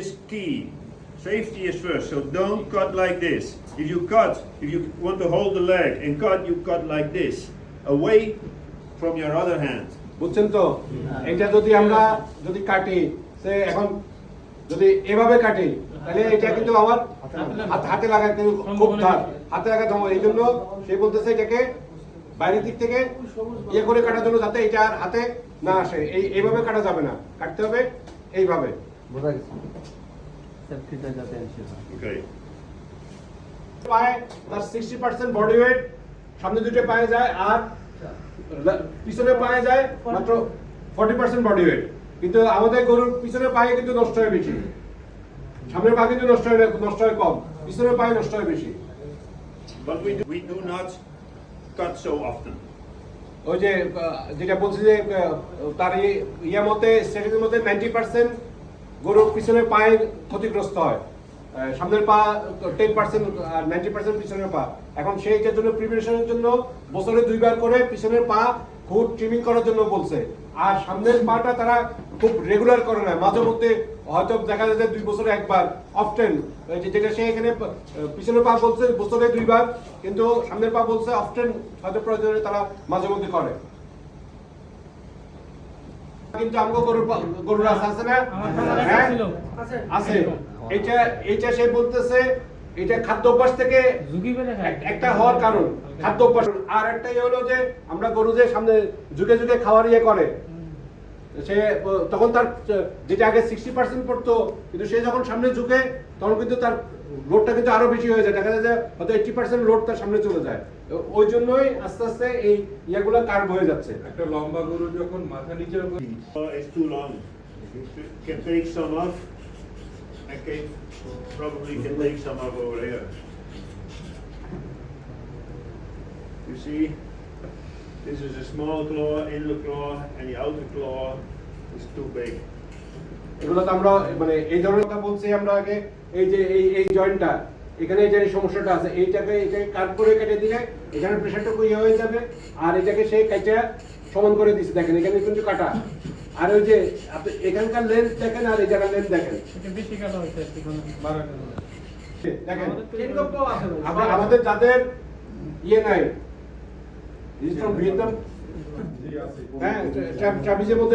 is key. Safety is first, so don't cut like this. If you cut, if you want to hold the leg and cut, you cut like this, away from your other hand. বুঝছেন তো? এটা যদি আমরা যদি কাটি সে এখন যদি এভাবে কাটি তাহলে এটা কিন্তু আমার হাত- লাগাতে খুব ধার। হাতে লাগাতে হবে এই জন্য সে বলতেছে এটাকে বাইরের দিক থেকে ইয়ে করে কাটার জন্য যাতে এটা আর হাতে না আসে। এই এইভাবে কাটা যাবে না। কাটতে হবে এইভাবে। বোঝা গেছে? সেফটিটা যাতে এনশিওর হয়। পায়ে তার সিক্সটি পার্সেন্ট বডি ওয়েট সামনে দুটো পায়ে যায় আর পিছনে পায়ে যায় মাত্র ফর্টি পার্সেন্ট বডি ওয়েট কিন্তু আমাদের গরুর পিছনে পায়ে কিন্তু নষ্ট হয় বেশি। সামনের পা কিন্তু নষ্ট হয় নষ্ট হয় কম। পিছনের পায়ে নষ্ট হয় বেশি। But we do, we do not cut so often. ওই যে যেটা বলছি যে তার ই- ইয়ে মতে স্ট্র্যাটেজির মধ্যে নাইনটি পার্সেন্ট গরুর পিছনের পায়ে ক্ষতিগ্রস্ত হয়। সামনের পা টেন পার্সেন্ট নাইনটি পার্সেন্ট পিছনের পা। এখন সেইটার জন্য প্রিপারেশনের জন্য বছরে দুইবার করে পিছনের পা খুব ট্রিমিং করার জন্য বলছে। আর সামনের পাটা তারা খুব রেগুলার করে না। মাঝে মধ্যে হয়তো দেখা যায় যে দুই বছরে একবার অফটেন যেটা সে এখানে পিছনের পা বলছে বছরে দুইবার, কিন্তু সামনের পা বলছে অফটেন হয়তো প্রয়োজনে তারা মাঝে মধ্যে করে। কিন্তু আমগো গরু গরুর আছে না? হ্যাঁ? আছে। এটা এটা সে বলতেছে এটা খাদ্য অভ্যাস থেকে একটা হওয়ার কারণ খাদ্য অভ্যাস। আর একটা ইয়ে হলো যে আমরা গরু যে সামনে যুগে যুগে খাওয়ার ইয়ে করে সে তখন তার যেটা আগে সিক্সটি পার্সেন্ট পড়তো কিন্তু সে যখন সামনে ঝুঁকে তখন কিন্তু তার লোডটা কিন্তু আরও বেশি হয়ে যায় দেখা যায় যে হয়তো এইটি পার্সেন্ট লোড তার সামনে চলে যায় ওই জন্যই আস্তে আস্তে এই ইয়েগুলো কার্ভ হয়ে যাচ্ছে একটা লম্বা গরু যখন মাথা নিচের উপর it's too long. You can take some off. I can probably can take some off over here. You see, this is a small claw, inner claw, and the outer claw is too big. এগুলো তো আমরা মানে এই ধরনের কথা বলছি আমরা আগে এই যে এই এই জয়েন্টটা এখানে যে সমস্যাটা আছে এইটাকে এটাকে কাট করে কেটে দিলে এখানে প্রেশারটুকু ইয়ে হয়ে যাবে আর এটাকে সে কেটে সমান করে দিচ্ছে দেখেন এখানে কিন্তু কাটা। আর ওই যে আপনি এখানকার লেন্থ দেখেন আর এই জায়গার লেন্থ দেখেন বেশি কাটা হয়েছে দেখেন আমাদের যাদের ইয়ে নাই ভিয়েতনাম জি আছে হ্যাঁ ট্রাভিজের মধ্যে